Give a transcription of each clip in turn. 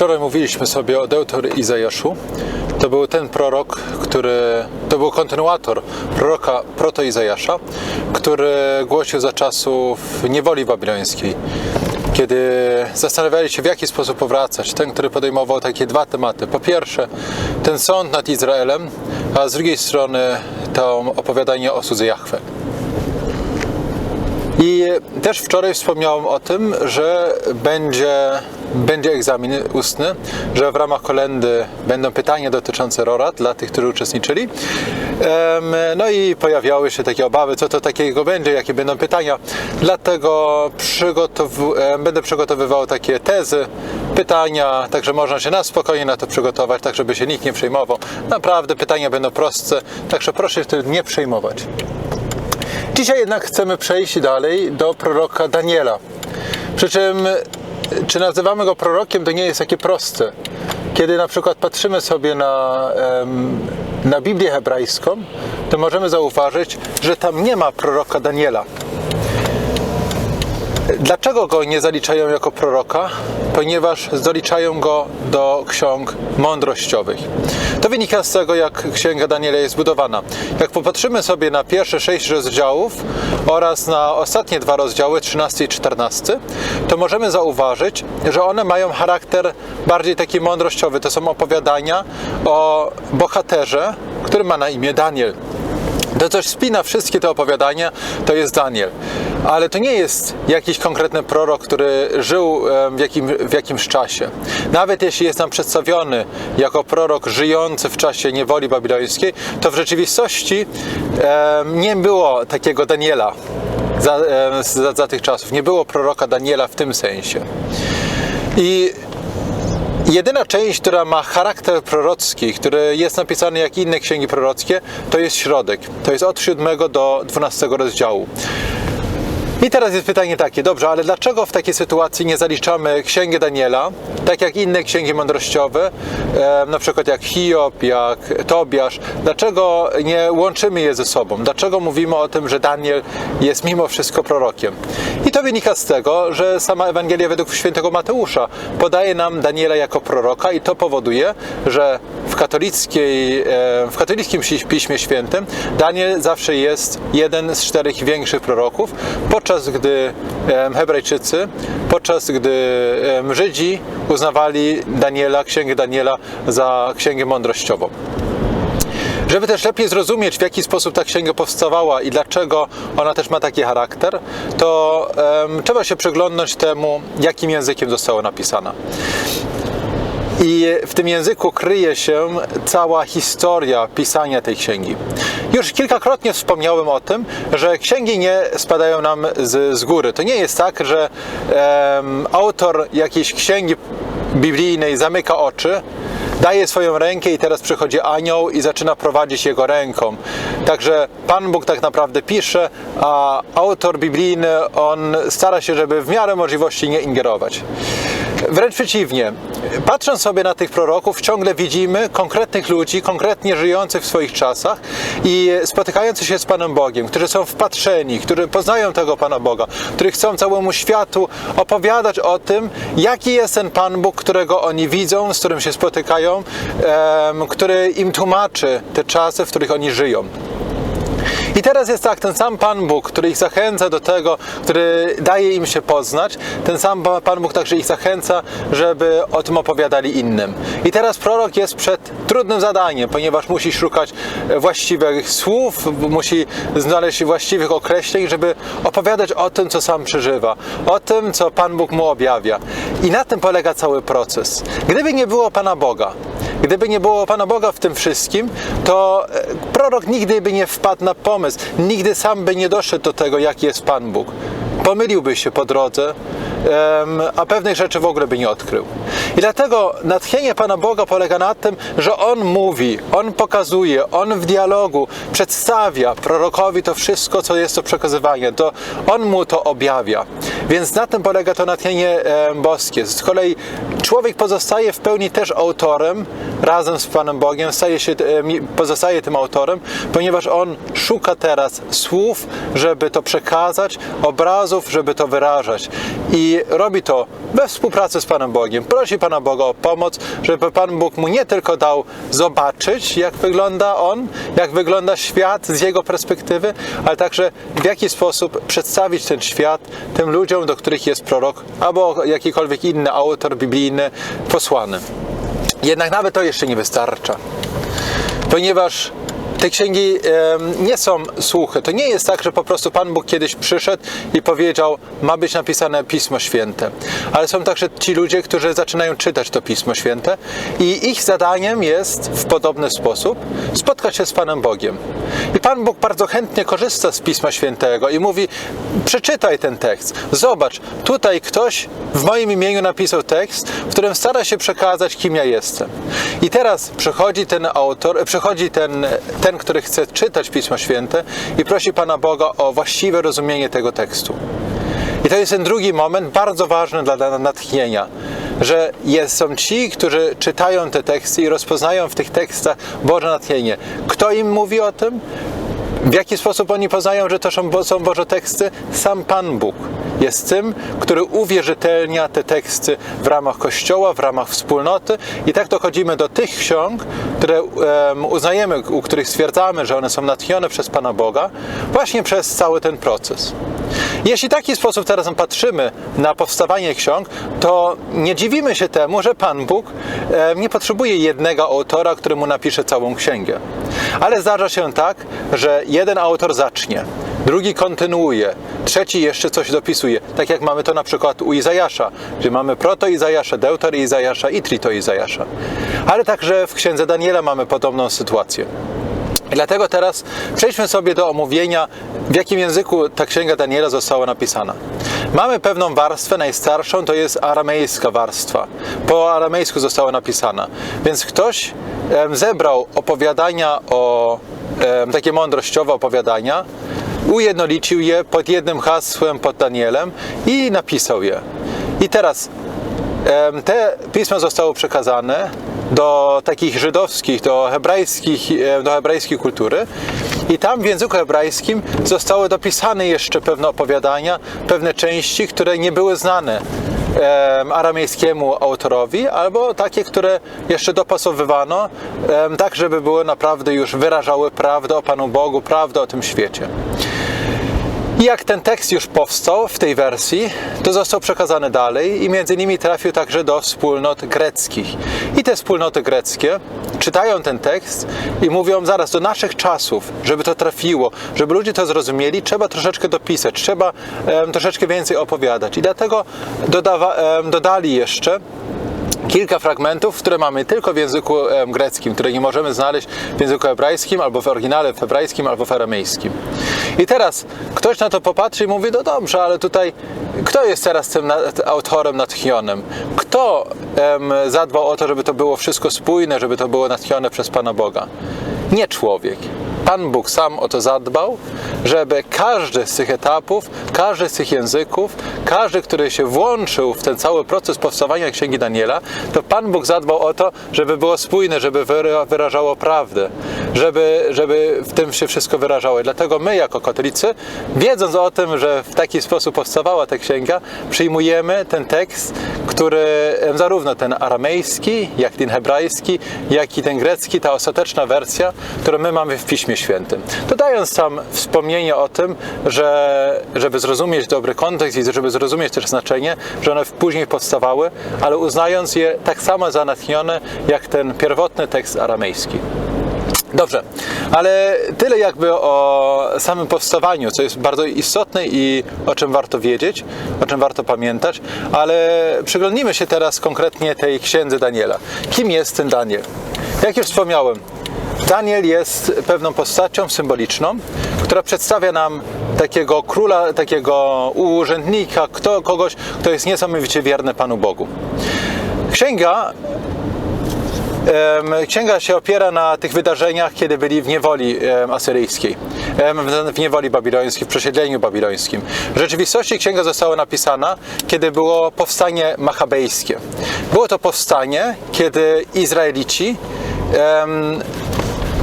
Wczoraj mówiliśmy sobie o Deuter Izajaszu. To był ten prorok, który to był kontynuator proroka proto-Izajasza, który głosił za czasów niewoli babilońskiej. Kiedy zastanawiali się, w jaki sposób powracać, ten, który podejmował takie dwa tematy. Po pierwsze, ten sąd nad Izraelem, a z drugiej strony to opowiadanie o cudzy Jachwę. I też wczoraj wspomniałem o tym, że będzie, będzie egzamin ustny, że w ramach kolendy będą pytania dotyczące RORA dla tych, którzy uczestniczyli. No i pojawiały się takie obawy, co to takiego będzie, jakie będą pytania. Dlatego przygotow- będę przygotowywał takie tezy, pytania, także można się na spokojnie na to przygotować, tak żeby się nikt nie przejmował. Naprawdę pytania będą prostsze, także proszę się tym nie przejmować. Dzisiaj jednak chcemy przejść dalej do proroka Daniela. Przy czym, czy nazywamy go prorokiem, to nie jest takie proste. Kiedy na przykład patrzymy sobie na, na Biblię hebrajską, to możemy zauważyć, że tam nie ma proroka Daniela. Dlaczego go nie zaliczają jako proroka? Ponieważ zaliczają go do ksiąg mądrościowych. Wynika z tego, jak księga Daniela jest zbudowana. Jak popatrzymy sobie na pierwsze sześć rozdziałów oraz na ostatnie dwa rozdziały, 13 i 14, to możemy zauważyć, że one mają charakter bardziej taki mądrościowy. To są opowiadania o bohaterze, który ma na imię Daniel. To coś spina wszystkie te opowiadania, to jest Daniel. Ale to nie jest jakiś konkretny prorok, który żył w, jakim, w jakimś czasie. Nawet jeśli jest nam przedstawiony jako prorok żyjący w czasie niewoli babilońskiej, to w rzeczywistości nie było takiego Daniela za, za, za tych czasów. Nie było proroka Daniela w tym sensie. I Jedyna część, która ma charakter prorocki, który jest napisany jak inne księgi prorockie, to jest środek. To jest od 7 do 12 rozdziału. I teraz jest pytanie takie, dobrze, ale dlaczego w takiej sytuacji nie zaliczamy księgi Daniela, tak jak inne księgi mądrościowe, na przykład jak Hiob, jak Tobiasz, dlaczego nie łączymy je ze sobą? Dlaczego mówimy o tym, że Daniel jest mimo wszystko prorokiem? I to wynika z tego, że sama Ewangelia według świętego Mateusza podaje nam Daniela jako proroka i to powoduje, że w, katolickiej, w katolickim Piśmie Świętym Daniel zawsze jest jeden z czterech większych proroków, podczas gdy Hebrajczycy, podczas gdy Żydzi uznawali Daniela, księgę Daniela za księgę mądrościową. Żeby też lepiej zrozumieć, w jaki sposób ta księga powstawała i dlaczego ona też ma taki charakter, to em, trzeba się przyglądnąć temu, jakim językiem została napisana. I w tym języku kryje się cała historia pisania tej księgi. Już kilkakrotnie wspomniałem o tym, że księgi nie spadają nam z, z góry. To nie jest tak, że autor jakiejś księgi biblijnej zamyka oczy, daje swoją rękę i teraz przychodzi anioł i zaczyna prowadzić jego ręką. Także Pan Bóg tak naprawdę pisze, a autor biblijny, on stara się, żeby w miarę możliwości nie ingerować. Wręcz przeciwnie. Patrząc sobie na tych proroków, ciągle widzimy konkretnych ludzi, konkretnie żyjących w swoich czasach i spotykających się z Panem Bogiem, którzy są wpatrzeni, którzy poznają tego Pana Boga, którzy chcą całemu światu opowiadać o tym, jaki jest ten Pan Bóg, którego oni widzą, z którym się spotykają, który im tłumaczy te czasy, w których oni żyją. I teraz jest tak, ten sam Pan Bóg, który ich zachęca do tego, który daje im się poznać, ten sam Pan Bóg także ich zachęca, żeby o tym opowiadali innym. I teraz prorok jest przed trudnym zadaniem, ponieważ musi szukać właściwych słów, musi znaleźć właściwych określeń, żeby opowiadać o tym, co sam przeżywa, o tym, co Pan Bóg mu objawia. I na tym polega cały proces. Gdyby nie było Pana Boga, Gdyby nie było Pana Boga w tym wszystkim, to e, prorok nigdy by nie wpadł na pomysł, nigdy sam by nie doszedł do tego, jaki jest Pan Bóg. Pomyliłby się po drodze, a pewnych rzeczy w ogóle by nie odkrył. I dlatego natchnienie Pana Boga polega na tym, że On mówi, On pokazuje, On w dialogu przedstawia prorokowi to wszystko, co jest to przekazywanie, to On mu to objawia. Więc na tym polega to natchnienie boskie. Z kolei człowiek pozostaje w pełni też autorem razem z Panem Bogiem, staje się, pozostaje tym autorem, ponieważ on szuka teraz słów, żeby to przekazać, obrazów, żeby to wyrażać. I robi to we współpracy z Panem Bogiem. Prosi Pana Boga o pomoc, żeby Pan Bóg mu nie tylko dał zobaczyć, jak wygląda on, jak wygląda świat z jego perspektywy, ale także w jaki sposób przedstawić ten świat tym ludziom, do których jest prorok albo jakikolwiek inny autor biblijny posłany. Jednak nawet to jeszcze nie wystarcza, ponieważ te księgi nie są suche. To nie jest tak, że po prostu Pan Bóg kiedyś przyszedł i powiedział, ma być napisane Pismo Święte. Ale są także ci ludzie, którzy zaczynają czytać to Pismo Święte i ich zadaniem jest w podobny sposób spotkać się z Panem Bogiem. I Pan Bóg bardzo chętnie korzysta z Pisma Świętego i mówi, przeczytaj ten tekst, zobacz, tutaj ktoś w moim imieniu napisał tekst, w którym stara się przekazać, kim ja jestem. I teraz przychodzi ten autor, przychodzi ten, ten, który chce czytać Pismo Święte i prosi Pana Boga o właściwe rozumienie tego tekstu. I to jest ten drugi moment, bardzo ważny dla natchnienia, że jest, są ci, którzy czytają te teksty i rozpoznają w tych tekstach Boże natchnienie. Kto im mówi o tym? W jaki sposób oni poznają, że to są, Bo- są Boże teksty? Sam Pan Bóg jest tym, który uwierzytelnia te teksty w ramach Kościoła, w ramach wspólnoty i tak dochodzimy do tych ksiąg, które em, uznajemy, u których stwierdzamy, że one są natchnione przez Pana Boga, właśnie przez cały ten proces. Jeśli w taki sposób teraz patrzymy na powstawanie ksiąg, to nie dziwimy się temu, że Pan Bóg nie potrzebuje jednego autora, który mu napisze całą księgę. Ale zdarza się tak, że jeden autor zacznie, drugi kontynuuje, trzeci jeszcze coś dopisuje. Tak jak mamy to na przykład u Izajasza, gdzie mamy proto Izajasza, deuter Izajasza i trito Izajasza. Ale także w księdze Daniela mamy podobną sytuację. Dlatego teraz przejdźmy sobie do omówienia, w jakim języku ta księga Daniela została napisana. Mamy pewną warstwę, najstarszą, to jest aramejska warstwa. Po aramejsku została napisana. Więc ktoś zebrał opowiadania o takie mądrościowe opowiadania, ujednolicił je pod jednym hasłem, pod Danielem i napisał je. I teraz Te pisma zostały przekazane do takich żydowskich, do hebrajskich, em, do hebrajskiej kultury i tam w języku hebrajskim zostały dopisane jeszcze pewne opowiadania, pewne części, które nie były znane em, aramejskiemu autorowi, albo takie, które jeszcze dopasowywano, tak żeby były naprawdę już wyrażały prawdę o Panu Bogu, prawdę o tym świecie. I jak ten tekst już powstał w tej wersji, to został przekazany dalej i między innymi trafił także do wspólnot greckich. I te wspólnoty greckie czytają ten tekst i mówią zaraz do naszych czasów, żeby to trafiło, żeby ludzie to zrozumieli, trzeba troszeczkę dopisać, trzeba em, troszeczkę więcej opowiadać. I dlatego dodawa, em, dodali jeszcze kilka fragmentów, które mamy tylko w języku greckim, które nie możemy znaleźć w języku hebrajskim, albo w oryginale w hebrajskim, albo w aramejskim. I teraz ktoś na to popatrzy i mówi, no dobrze, ale tutaj kto jest teraz tym autorem natchnionym? Kto em, zadbał o to, żeby to było wszystko spójne, żeby to było natchnione przez Pana Boga? Nie człowiek. Pan Bóg sam o to zadbał, żeby każdy z tych etapów, każdy z tych języków, każdy, który się włączył w ten cały proces powstawania Księgi Daniela, to Pan Bóg zadbał o to, żeby było spójne, żeby wyra- wyrażało prawdę, żeby, żeby w tym się wszystko wyrażało. I dlatego my, jako katolicy, wiedząc o tym, że w taki sposób powstawała ta księga, przyjmujemy ten tekst, który zarówno ten aramejski, jak i ten hebrajski, jak i ten grecki, ta ostateczna wersja, którą my mamy w Piśmie Świętym. Dodając tam wspomnienie o tym, że żeby zrozumieć dobry kontekst i żeby zrozumieć też znaczenie, że one później powstawały, ale uznając je tak samo za natchnione, jak ten pierwotny tekst aramejski. Dobrze, ale tyle jakby o samym powstawaniu, co jest bardzo istotne i o czym warto wiedzieć, o czym warto pamiętać, ale przyglądnijmy się teraz konkretnie tej księdze Daniela. Kim jest ten Daniel? Jak już wspomniałem, Daniel jest pewną postacią symboliczną, która przedstawia nam takiego króla, takiego urzędnika, kto, kogoś, kto jest niesamowicie wierny Panu Bogu. Księga Księga się opiera na tych wydarzeniach, kiedy byli w niewoli asyryjskiej, w- niewoli babilońskiej, w przesiedleniu babilońskim. W rzeczywistości księga została napisana, kiedy było powstanie machabejskie. Było to powstanie, kiedy Izraelici,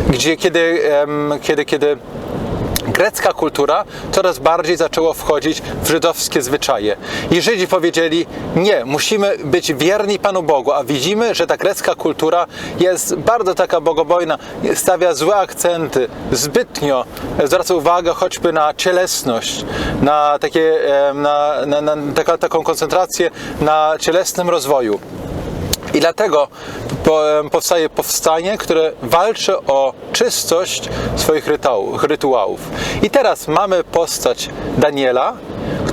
gdzie, kiedy, kiedy, kiedy grecka kultura coraz bardziej zaczęła wchodzić w żydowskie zwyczaje. I Żydzi powiedzieli, nie, musimy być wierni Panu Bogu, a widzimy, że ta grecka kultura jest bardzo taka bogobojna, stawia złe akcenty, zbytnio zwraca uwagę choćby na cielesność, na, takie, na, na, na taką koncentrację na cielesnym rozwoju. I dlatego powstaje powstanie, które walczy o czystość swoich rytuałów. I teraz mamy postać Daniela,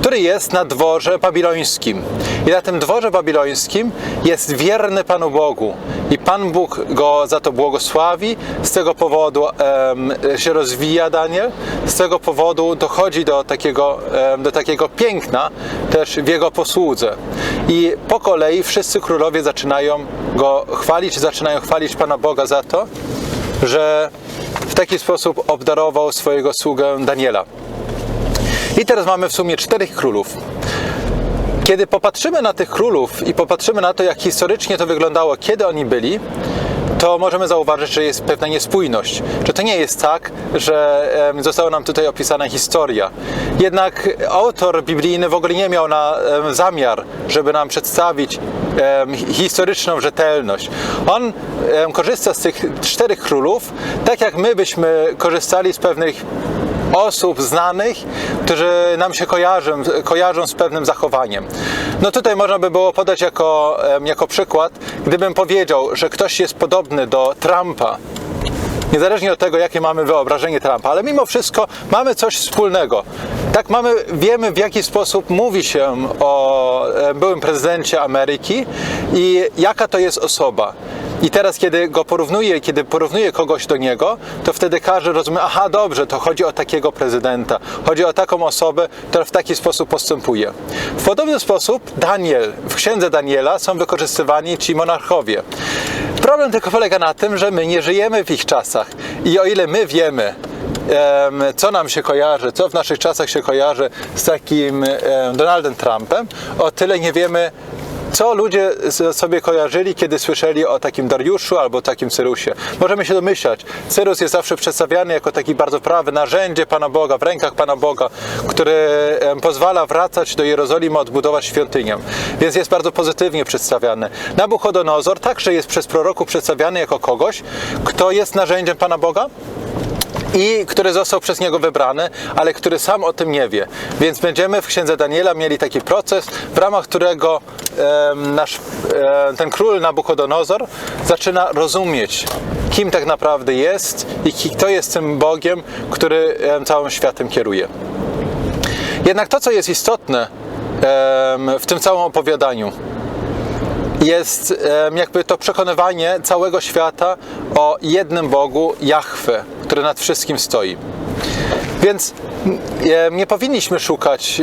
który jest na dworze babilońskim. I na tym dworze babilońskim jest wierny Panu Bogu. I Pan Bóg go za to błogosławi. Z tego powodu em, się rozwija Daniel. Z tego powodu dochodzi do takiego, em, do takiego piękna też w jego posłudze. I po kolei wszyscy królowie zaczynają go chwalić, zaczynają chwalić Pana Boga za to, że w taki sposób obdarował swojego sługę Daniela. I teraz mamy w sumie czterech królów. Kiedy popatrzymy na tych królów i popatrzymy na to, jak historycznie to wyglądało, kiedy oni byli, to możemy zauważyć, że jest pewna niespójność. Że to nie jest tak, że została nam tutaj opisana historia. Jednak autor biblijny w ogóle nie miał na zamiar, żeby nam przedstawić historyczną rzetelność. On korzysta z tych czterech królów, tak jak my byśmy korzystali z pewnych osób znanych, którzy nam się kojarzą, kojarzą z pewnym zachowaniem. No tutaj można by było podać jako, jako przykład, gdybym powiedział, że ktoś jest podobny do Trumpa, niezależnie od tego, jakie mamy wyobrażenie Trumpa, ale mimo wszystko mamy coś wspólnego. Tak mamy, wiemy w jaki sposób mówi się o byłym prezydencie Ameryki i jaka to jest osoba. I teraz, kiedy go porównuje, kiedy porównuje kogoś do niego, to wtedy każdy rozumie, aha, dobrze, to chodzi o takiego prezydenta, chodzi o taką osobę, która w taki sposób postępuje. W podobny sposób Daniel, w księdze Daniela są wykorzystywani ci monarchowie. Problem tylko polega na tym, że my nie żyjemy w ich czasach i o ile my wiemy, em, co nam się kojarzy, co w naszych czasach się kojarzy z takim em, Donaldem Trumpem, o tyle nie wiemy, co ludzie sobie kojarzyli, kiedy słyszeli o takim Dariuszu albo takim Cyrusie. Możemy się domyślać. Cyrus jest zawsze przedstawiany jako taki bardzo prawy narzędzie Pana Boga, w rękach Pana Boga, który pozwala wracać do Jerozolimy, odbudować świątynię. Więc jest bardzo pozytywnie przedstawiany. Nabuchodonozor także jest przez proroków przedstawiany jako kogoś, kto jest narzędziem Pana Boga, i który został przez niego wybrany, ale który sam o tym nie wie. Więc będziemy w księdze Daniela mieli taki proces, w ramach którego em, nasz, e, ten król Nabuchodonozor zaczyna rozumieć, kim tak naprawdę jest i kto jest tym Bogiem, który em, całym światem kieruje. Jednak to, co jest istotne em, w tym całym opowiadaniu, jest jakby to przekonywanie całego świata o jednym Bogu, Jahwe, który nad wszystkim stoi. Więc nie powinniśmy szukać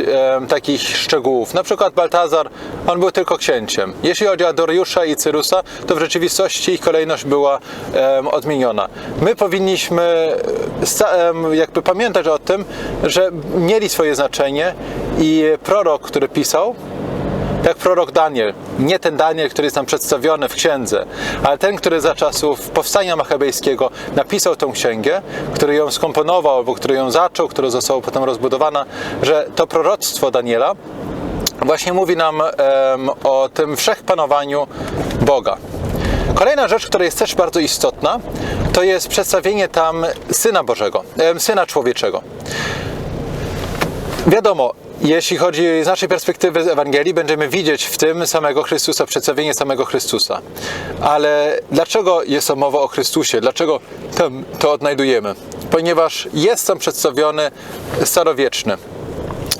takich szczegółów. Na przykład Baltazar, on był tylko księciem. Jeśli chodzi o Dariusza i Cyrusa, to w rzeczywistości ich kolejność była odmieniona. My powinniśmy em, jakby pamiętać o tym, że mieli swoje znaczenie i prorok, który pisał, jak prorok Daniel. Nie ten Daniel, który jest nam przedstawiony w księdze, ale ten, który za czasów powstania machabejskiego napisał tą księgę, który ją skomponował, albo który ją zaczął, która została potem rozbudowana, że to proroctwo Daniela właśnie mówi nam em, o tym wszechpanowaniu Boga. Kolejna rzecz, która jest też bardzo istotna, to jest przedstawienie tam Syna Bożego, Syna Człowieczego. Wiadomo, jeśli chodzi z naszej perspektywy z Ewangelii, będziemy widzieć w tym samego Chrystusa, przedstawienie samego Chrystusa. Ale dlaczego jest to mowa o Chrystusie? Dlaczego tam to odnajdujemy? Ponieważ jest tam przedstawiony starowieczny.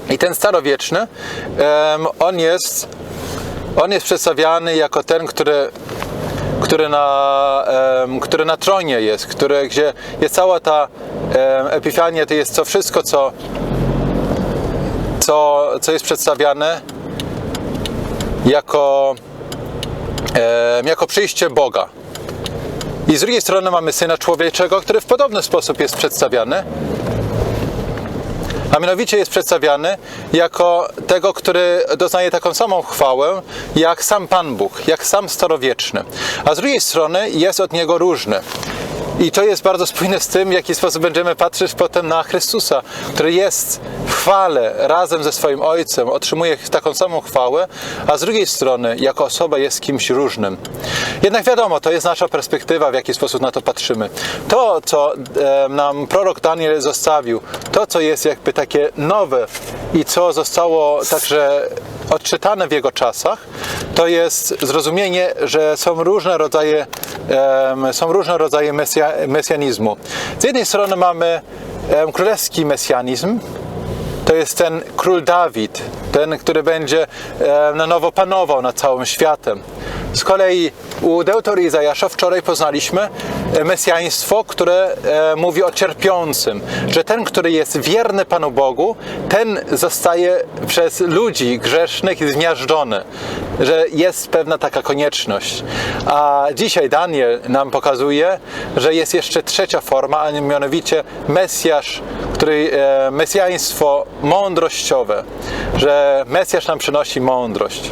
I ten starowieczny, on jest, on jest przedstawiany jako ten, który który na, em, który na tronie jest, który, gdzie jest cała ta em, epifania, to jest to wszystko, co, co, co jest przedstawiane jako, em, jako przyjście Boga. I z drugiej strony mamy Syna Człowieczego, który w podobny sposób jest przedstawiany. A mianowicie jest przedstawiany jako tego, który doznaje taką samą chwałę jak sam Pan Bóg, jak sam starowieczny. A z drugiej strony jest od niego różny. I to jest bardzo spójne z tym, w jaki sposób będziemy patrzeć potem na Chrystusa, który jest w chwale razem ze swoim Ojcem, otrzymuje taką samą chwałę, a z drugiej strony jako osoba jest kimś różnym. Jednak wiadomo, to jest nasza perspektywa, w jaki sposób na to patrzymy. To, co nam prorok Daniel zostawił, to, co jest jakby takie nowe i co zostało także odczytane w jego czasach, to jest zrozumienie, że są różne rodzaje, są różne rodzaje mesja, mesjanizmu. Z jednej strony mamy królewski mesjanizm, to jest ten król Dawid, ten, który będzie na nowo panował nad całym światem. Z kolei u Deutor Izajasza wczoraj poznaliśmy e, mesjaństwo, które e, mówi o cierpiącym, że ten, który jest wierny Panu Bogu, ten zostaje przez ludzi grzesznych zmiażdżony, że jest pewna taka konieczność. A dzisiaj Daniel nam pokazuje, że jest jeszcze trzecia forma, a mianowicie Mesjasz, który, e, mesjaństwo mądrościowe, że Mesjasz nam przynosi mądrość.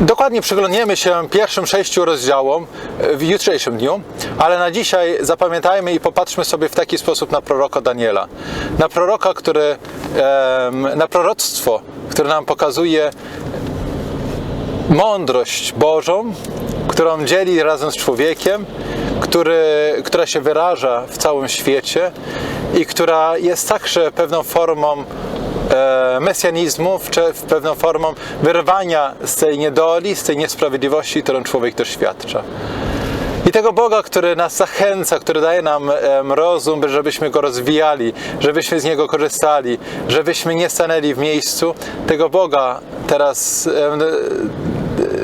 Dokładnie przyglądniemy się pierwszym sześciu rozdziałom w jutrzejszym dniu, ale na dzisiaj zapamiętajmy i popatrzmy sobie w taki sposób na proroka Daniela. Na proroka, który, na proroctwo, które nam pokazuje mądrość Bożą, którą dzieli razem z człowiekiem, który, która się wyraża w całym świecie i która jest także pewną formą e, mesjanizmu, czy w pewną formą wyrwania z tej niedoli, z tej niesprawiedliwości, którą człowiek doświadcza. I tego Boga, który nas zachęca, który daje nam rozum, żebyśmy go rozwijali, żebyśmy z niego korzystali, żebyśmy nie stanęli w miejscu, tego Boga teraz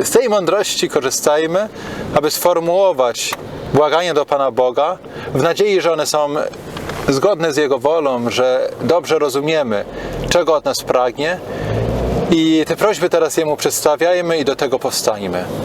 z tej mądrości korzystajmy, aby sformułować błagania do Pana Boga w nadziei, że one są zgodne z Jego wolą, że dobrze rozumiemy, czego od nas pragnie. I te prośby teraz Jemu przedstawiajmy i do tego powstańmy.